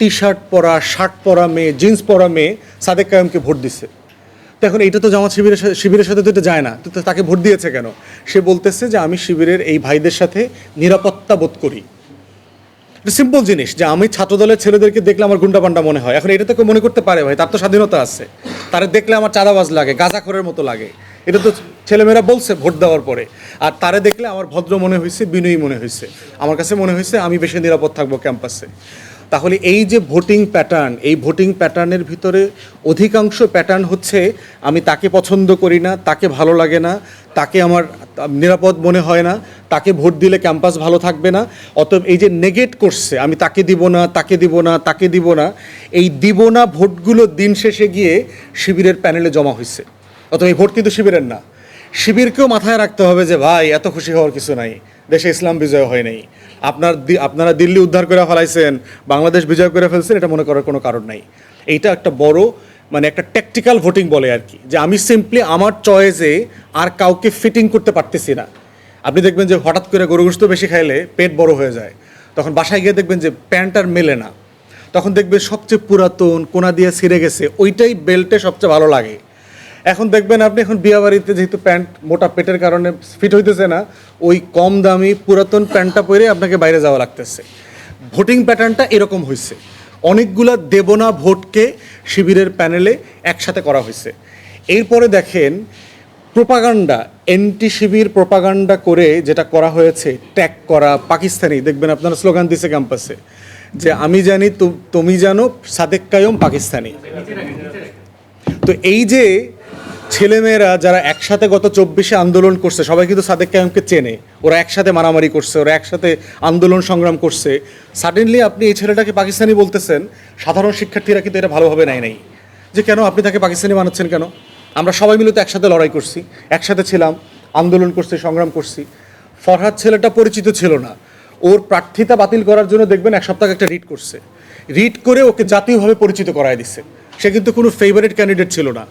T shirt পরা shirt পরা মেয়ে, জিন্স পরা মেয়ে সাদেক কায়েমকে ভোট দিচ্ছে তো এখন এইটা তো জামাত শিবিরের শিবিরের সাথে তো এটা যায় না। তো তাকে ভোট দিয়েছে কেন? সে বলতেছে যে আমি শিবিরের এই ভাইদের সাথে নিরাপত্তা বোধ করি। এটা সিম্পল জিনিস যে আমি ছাত্রদলের ছেলেদেরকে দেখলে আমার গুন্ডা পান্ডা মনে হয়। এখন এটা তো কেউ মনে করতে পারে ভাই, তার তো স্বাধীনতা আছে। তারা দেখলে আমার চাঁদাবাজ লাগে, গাঁজাখরের মতো লাগে। এটা তো ছেলেমেয়েরা বলছে ভোট দেওয়ার পরে। আর তারে দেখলে আমার ভদ্র মনে হয়েছে বিনয়ী মনে হয়েছে আমার কাছে মনে হয়েছে আমি বেশি নিরাপদ থাকব ক্যাম্পাসে। তাহলে এই যে ভোটিং প্যাটার্ন, এই ভোটিং প্যাটার্নের ভিতরে অধিকাংশ প্যাটার্ন হচ্ছে, আমি তাকে পছন্দ করি না, তাকে ভালো লাগে না, তাকে আমার নিরাপদ মনে হয় না, তাকে ভোট দিলে ক্যাম্পাস ভালো থাকবে না, অতএব এই যে নেগেট করছে, আমি তাকে দিব না, তাকে দিব না, তাকে দিব না, এই দিব না ভোটগুলো দিন শেষে গিয়ে শিবিরের প্যানেলে জমা হয়েছে অতএব এই ভোট কিন্তু শিবিরের না। শিবিরকেও মাথায় রাখতে হবে যে, ভাই, এত খুশি হওয়ার কিছু নাই। দেশে ইসলাম বিজয় হয় নাই। আপনার আপনারা দিল্লি উদ্ধার করে ফেলাইছেন, বাংলাদেশ বিজয় করে ফেলছেন, এটা মনে করার কোনো কারণ নাই। এইটা একটা বড় মানে একটা ট্যাকটিক্যাল ভোটিং বলে আর কি। যে, আমি সিম্পলি আমার চয়েসে আর কাউকে ফিটিং করতে পারতেছি না। আপনি দেখবেন যে, হঠাৎ করে গরু গোস্ত বেশি খাইলে পেট বড় হয়ে যায়। তখন বাসায় গিয়ে দেখবেন যে প্যান্ট আর মেলে না। তখন দেখবেন সবচেয়ে পুরাতন কোনা দিয়ে ছিঁড়ে গেছে, ওইটাই বেল্টে সবচেয়ে ভালো লাগে। এখন দেখবেন আপনি এখন বিয়া বাড়িতে যেহেতু প্যান্ট মোটা পেটের কারণে ফিট হইতেছে না, ওই কম দামি পুরাতন প্যান্টটা পরে আপনাকে বাইরে যাওয়া লাগতেছে। ভোটিং প্যাটার্নটা এরকম হয়েছে অনেকগুলা দেবনা ভোটকে শিবিরের প্যানেলে একসাথে করা হয়েছে এরপরে দেখেন প্রোপাগান্ডা এন্টি শিবির প্রোপাগান্ডা করে যেটা করা হয়েছে ট্যাগ করা পাকিস্তানি, দেখবেন আপনারা স্লোগান দিছে ক্যাম্পাসে যে আমি জানি তুমি জানো সাদেক কায়ম পাকিস্তানি। তো এই যে ছেলেমেয়েরা যারা একসাথে গত চব্বিশে আন্দোলন করছে, সবাই কিন্তু সাদেক কায়ামকে চেনে। ওরা একসাথে মারামারি করছে, ওরা একসাথে আন্দোলন সংগ্রাম করছে। সাডেনলি আপনি এই ছেলেটাকে পাকিস্তানি বলতেছেন, সাধারণ শিক্ষার্থীরা কিন্তু এটা ভালোভাবে নেয় নাই। যে কেন আপনি তাকে পাকিস্তানি বানাচ্ছেন কেন? আমরা সবাই মিলে তো একসাথে লড়াই করছি, একসাথে ছিলাম, আন্দোলন করছি, সংগ্রাম করছি। ফরহাদ ছেলেটা পরিচিত ছিল না। ওর প্রার্থিতা বাতিল করার জন্য দেখবেন এক সপ্তাহ একটা রিট করছে। রিট করে ওকে জাতীয়ভাবে পরিচিত করায় দিছে। সে কিন্তু কোনো ফেভারিট ক্যান্ডিডেট ছিল না।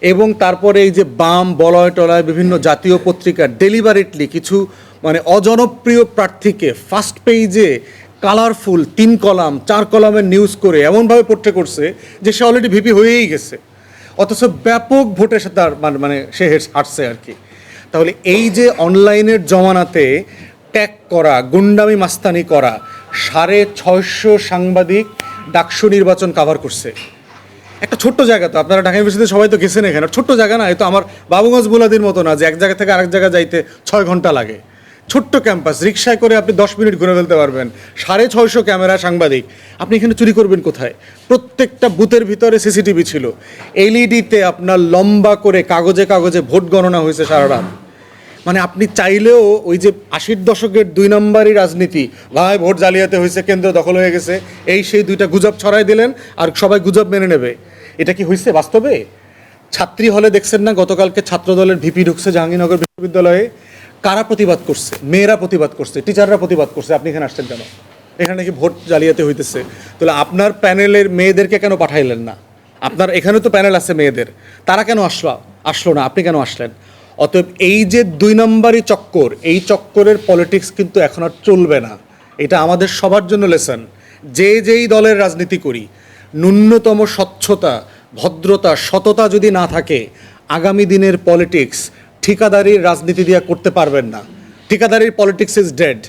এবং তারপরে এই যে বাম, বলয় টলয় বিভিন্ন জাতীয় পত্রিকা ডেলিভারেটলি কিছু মানে অজনপ্রিয় প্রার্থীকে ফার্স্ট পেজে কালারফুল তিন কলাম, চার কলামের নিউজ করে এমনভাবে পড়তে করছে যে সে অলরেডি ভিপি হয়েই গেছে। অথচ ব্যাপক ভোটের সাথে তার মানে- মানে সে হাঁটছে আর কি। তাহলে এই যে অনলাইনের জমানাতে ট্যাগ করা, গুন্ডামি মাস্তানি করা, সাড়ে ছয়শো সাংবাদিক ডাকসু নির্বাচন কাভার করছে। একটা ছোট্ট জায়গা তো, আপনারা ঢাকা ইউনিভার্সিটিতে সবাই তো গেছেন এখানে ছোট্ট জায়গা না তো আমার বাবুগঞ্জ বুলাদির মতো না, যে এক জায়গা থেকে আরেক জায়গা যাইতে ছয় ঘণ্টা লাগে। ছোট্ট ক্যাম্পাস, রিক্সায় করে আপনি দশ মিনিট ঘুরে ফেলতে পারবেন। সাড়ে ছয়শো ক্যামেরা সাংবাদিক। আপনি এখানে চুরি করবেন কোথায়? প্রত্যেকটা বুথের ভিতরে সিসিটিভি ছিল। এলইডিতে আপনার লম্বা করে কাগজে কাগজে ভোট গণনা হয়েছে সারা রাত। মানে আপনি চাইলেও ওই যে আশির দশকের দুই নম্বরই রাজনীতি, ভাই ভোট জালিয়াতে হয়েছে, কেন্দ্র দখল হয়ে গেছে, এই সেই দুইটা গুজব ছড়াই দিলেন, আর সবাই গুজব মেনে নেবে। এটা কি হয়েছে বাস্তবে? ছাত্রী হলে দেখছেন না, গতকালকে ছাত্রদলের ভিপি ঢুকছে জাহাঙ্গীরনগর বিশ্ববিদ্যালয়ে। কারা প্রতিবাদ করছে? মেয়েরা প্রতিবাদ করছে, টিচাররা প্রতিবাদ করছে, আপনি এখানে আসছেন কেন? এখানে নাকি ভোট জালিয়াতে হইতেছে। তাহলে আপনার প্যানেলের মেয়েদেরকে কেন পাঠাইলেন না? আপনার এখানে তো প্যানেল আছে মেয়েদের। তারা কেন আসলো? আসলো না, আপনি কেন আসলেন? অতএব এই যে দুই নম্বরই চক্কর, এই চক্করের পলিটিক্স কিন্তু এখন আর চলবে না। এটা আমাদের সবার জন্য লেসন। যে যেই দলের রাজনীতি করি ন্যূনতম স্বচ্ছতা, ভদ্রতা, সততা যদি না থাকে, আগামী দিনের পলিটিক্স ঠিকাদারির রাজনীতি দিয়ে করতে পারবেন না। ঠিকাদারির পলিটিক্স ইজ ডেড